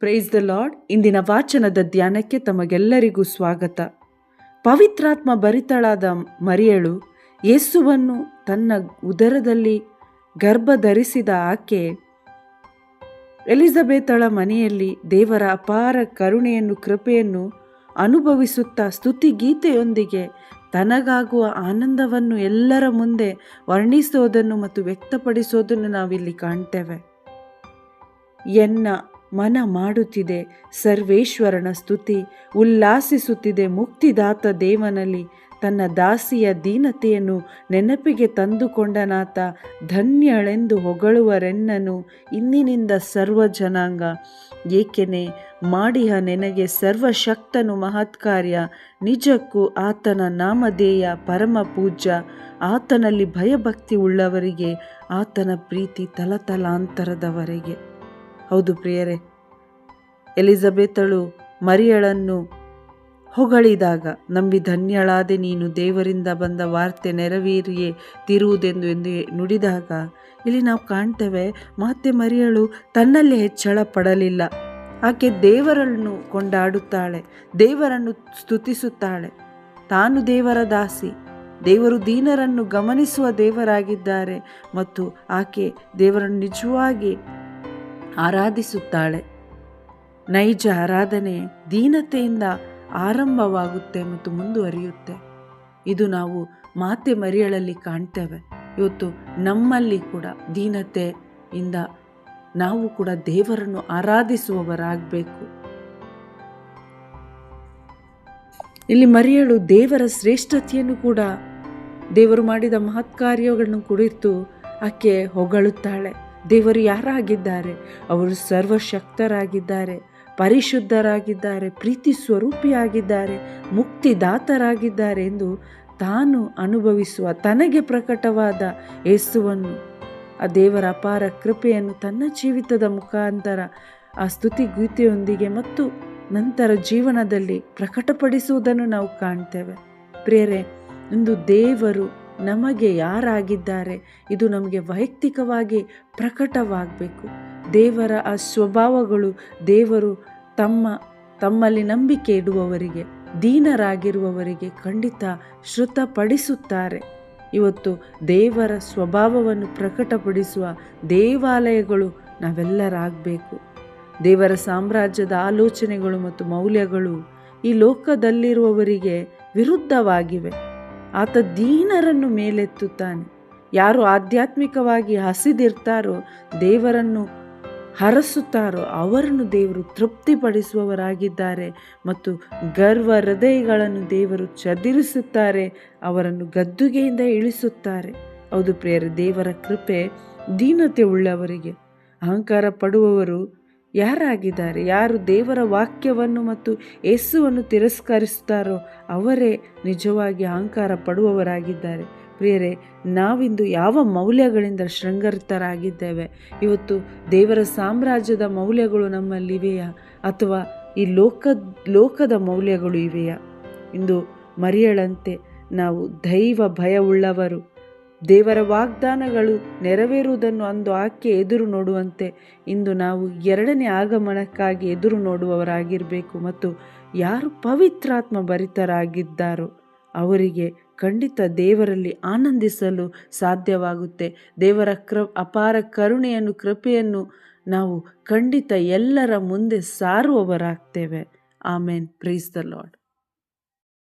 Praise the lord ಇಂದಿನ ವಾಚನದ ಧ್ಯಾನಕ್ಕೆ ತಮಗೆಲ್ಲರಿಗೂ ಸ್ವಾಗತ. ಪವಿತ್ರಾತ್ಮ ಭರಿತಳಾದ ಮರಿಯಳು ಯೇಸುವನ್ನು ತನ್ನ ಉದರದಲ್ಲಿ ಗರ್ಭ ಧರಿಸಿದ ಆಕೆ ಎಲಿಜಬೆತಳ ಮನೆಯಲ್ಲಿ ದೇವರ ಅಪಾರ ಕರುಣೆಯನ್ನು, ಕೃಪೆಯನ್ನು ಅನುಭವಿಸುತ್ತಾ ಸ್ತುತಿಗೀತೆಯೊಂದಿಗೆ ತನಗಾಗುವ ಆನಂದವನ್ನು ಎಲ್ಲರ ಮುಂದೆ ವರ್ಣಿಸೋದನ್ನು ಮತ್ತು ವ್ಯಕ್ತಪಡಿಸೋದನ್ನು ನಾವಿಲ್ಲಿ ಕಾಣ್ತೇವೆ. ಎನ್ನ ಮನ ಮಾಡುತ್ತಿದೆ. ಸರ್ವೇಶ್ವರನ ಸ್ತುತಿ ಉಲ್ಲಾಸಿಸುತ್ತಿದೆ. ಮುಕ್ತಿದಾತ ದೇವನಲ್ಲಿ ತನ್ನ ದಾಸಿಯ ದೀನತೆಯನ್ನು ನೆನಪಿಗೆ ತಂದುಕೊಂಡನಾತ ಧನ್ಯಳೆಂದು ಹೊಗಳುವರೆನ್ನನು. ಇಂದಿನಿಂದ ಸರ್ವ ಜನಾಂಗ, ಏಕೆನೆ ಮಾಡಿಹ ನೆನಗೆ ಸರ್ವಶಕ್ತನು ಮಹತ್ಕಾರ್ಯ. ನಿಜಕ್ಕೂ ಆತನ ನಾಮಧೇಯ ಪರಮ ಪೂಜ್ಯ. ಆತನಲ್ಲಿ ಭಯಭಕ್ತಿ ಉಳ್ಳವರಿಗೆ ಆತನ ಪ್ರೀತಿ ತಲತಲಾಂತರದವರೆಗೆ. ಹೌದು ಪ್ರಿಯರೇ. ಎಲಿಜಬೆತಳು ಮರಿಯಳನ್ನು ಹೊಗಳಿದಾಗ, ನಂಬಿ ಧನ್ಯಳಾದೆ ನೀನು ದೇವರಿಂದ ಬಂದ ವಾರ್ತೆ ನೆರವೇರಿಯೇ ತಿರುವುದೆಂದು ಎಂದು ನುಡಿದಾಗ, ಇಲ್ಲಿ ನಾವು ಕಾಣ್ತೇವೆ, ಮಾತೆ ಮರಿಯಳು ತನ್ನಲ್ಲಿ ಹೆಚ್ಚಳ ಪಡಲಿಲ್ಲ ಆಕೆ ದೇವರನ್ನು ಕೊಂಡಾಡುತ್ತಾಳೆ, ದೇವರನ್ನು ಸ್ತುತಿಸುತ್ತಾಳೆ. ತಾನು ದೇವರ ದಾಸಿ, ದೇವರು ದೀನರನ್ನು ಗಮನಿಸುವ ದೇವರಾಗಿದ್ದಾರೆ ಮತ್ತು ಆಕೆ ದೇವರನ್ನು ನಿಜವಾಗಿ ಆರಾಧಿಸುತ್ತಾಳೆ. ನೈಜ ಆರಾಧನೆ ದೀನತೆಯಿಂದ ಆರಂಭವಾಗುತ್ತೆ ಮತ್ತು ಮುಂದುವರಿಯುತ್ತೆ. ಇದು ನಾವು ಮಾತೆ ಮರಿಯಳಲ್ಲಿ ಕಾಣ್ತೇವೆ. ಇವತ್ತು ನಮ್ಮಲ್ಲಿ ಕೂಡ ದೀನತೆಯಿಂದ ನಾವು ಕೂಡ ದೇವರನ್ನು ಆರಾಧಿಸುವವರಾಗಬೇಕು. ಇಲ್ಲಿ ಮರಿಯಳು ದೇವರ ಶ್ರೇಷ್ಠತೆಯನ್ನು ಕೂಡ ದೇವರು ಮಾಡಿದ ಮಹತ್ಕಾರ್ಯಗಳನ್ನು ಕುಡಿತು ಆಕೆ ಹೊಗಳುತ್ತಾಳೆ. ದೇವರು ಯಾರಾಗಿದ್ದಾರೆ? ಅವರು ಸರ್ವಶಕ್ತರಾಗಿದ್ದಾರೆ, ಪರಿಶುದ್ಧರಾಗಿದ್ದಾರೆ, ಪ್ರೀತಿ ಸ್ವರೂಪಿಯಾಗಿದ್ದಾರೆ, ಮುಕ್ತಿದಾತರಾಗಿದ್ದಾರೆ ಎಂದು ತಾನು ಅನುಭವಿಸುವ ತನಗೆ ಪ್ರಕಟವಾದ ಯೇಸುವನ್ನು. ಆ ದೇವರ ಅಪಾರ ಕೃಪೆಯನ್ನು ತನ್ನ ಜೀವಿತದ ಮುಖಾಂತರ, ಆ ಸ್ತುತಿ ಗೀತೆಯೊಂದಿಗೆ ಮತ್ತು ನಂತರ ಜೀವನದಲ್ಲಿ ಪ್ರಕಟಪಡಿಸುವುದನ್ನು ನಾವು ಕಾಣ್ತೇವೆ. ಪ್ರೇರೆ ಇಂದು ದೇವರು ನಮಗೆ ಯಾರಾಗಿದ್ದಾರೆ? ಇದು ನಮಗೆ ವೈಯಕ್ತಿಕವಾಗಿ ಪ್ರಕಟವಾಗಬೇಕು. ದೇವರ ಆ ಸ್ವಭಾವಗಳು ದೇವರು ತಮ್ಮ, ತಮ್ಮಲ್ಲಿ ನಂಬಿಕೆ ಇಡುವವರಿಗೆ, ದೀನರಾಗಿರುವವರಿಗೆ ಖಂಡಿತ ಶ್ರುತಪಡಿಸುತ್ತಾರೆ ಇವತ್ತು ದೇವರ ಸ್ವಭಾವವನ್ನು ಪ್ರಕಟಪಡಿಸುವ ದೇವಾಲಯಗಳು ನಾವೆಲ್ಲರಾಗಬೇಕು. ದೇವರ ಸಾಮ್ರಾಜ್ಯದ ಆಲೋಚನೆಗಳು ಮತ್ತು ಮೌಲ್ಯಗಳು ಈ ಲೋಕದಲ್ಲಿರುವವರಿಗೆ ವಿರುದ್ಧವಾಗಿವೆ. ಆತ ದೀನರನ್ನು ಮೇಲೆತ್ತುತ್ತಾನೆ. ಯಾರು ಆಧ್ಯಾತ್ಮಿಕವಾಗಿ ಹಸಿದಿರ್ತಾರೋ, ದೇವರನ್ನು ಹರಸುತ್ತಾರೋ, ಅವರನ್ನು ದೇವರು ತೃಪ್ತಿಪಡಿಸುವವರಾಗಿದ್ದಾರೆ ಮತ್ತು ಗರ್ವ ಹೃದಯಗಳನ್ನು ದೇವರು ಚದುರಿಸುತ್ತಾರೆ, ಅವರನ್ನು ಗದ್ದುಗೆಯಿಂದ ಇಳಿಸುತ್ತಾರೆ. ಹೌದು ಪ್ರಿಯರ, ದೇವರ ಕೃಪೆ ದೀನತೆ ಉಳ್ಳವರಿಗೆ. ಅಹಂಕಾರ ಪಡುವವರು ಯಾರಾಗಿದ್ದಾರೆ? ಯಾರು ದೇವರ ವಾಕ್ಯವನ್ನು ಮತ್ತು ಯೇಸುವನ್ನು ತಿರಸ್ಕರಿಸುತ್ತಾರೋ ಅವರೇ ನಿಜವಾಗಿ ಅಹಂಕಾರ ಪಡುವವರಾಗಿದ್ದಾರೆ. ಪ್ರಿಯರೇ, ನಾವಿಂದು ಯಾವ ಮೌಲ್ಯಗಳಿಂದ ಶೃಂಗರಿತರಾಗಿದ್ದೇವೆ? ಇವತ್ತು ದೇವರ ಸಾಮ್ರಾಜ್ಯದ ಮೌಲ್ಯಗಳು ನಮ್ಮಲ್ಲಿವೆಯಾ ಅಥವಾ ಈ ಲೋಕ ಲೋಕದ ಮೌಲ್ಯಗಳು ಇವೆಯಾ? ಇಂದು ಮರಿಯಳಂತೆ ನಾವು ದೈವ ಭಯವುಳ್ಳವರು. ದೇವರ ವಾಗ್ದಾನಗಳು ನೆರವೇರುವುದನ್ನು ಅಂದು ಆಕೆ ಎದುರು ನೋಡುವಂತೆ ಇಂದು ನಾವು ಎರಡನೇ ಆಗಮನಕ್ಕಾಗಿ ಎದುರು ನೋಡುವವರಾಗಿರಬೇಕು ಮತ್ತು ಯಾರು ಪವಿತ್ರಾತ್ಮ ಭರಿತರಾಗಿದ್ದಾರೋ ಅವರಿಗೆ ಖಂಡಿತ ದೇವರಲ್ಲಿ ಆನಂದಿಸಲು ಸಾಧ್ಯವಾಗುತ್ತೆ. ದೇವರ ಕೃ ಅಪಾರ ಕರುಣೆಯನ್ನು, ಕೃಪೆಯನ್ನು ನಾವು ಖಂಡಿತ ಎಲ್ಲರ ಮುಂದೆ ಸಾರುವವರಾಗ್ತೇವೆ. ಆಮೇನ್. ಪ್ರೀಸ್ ದ ಲಾರ್ಡ್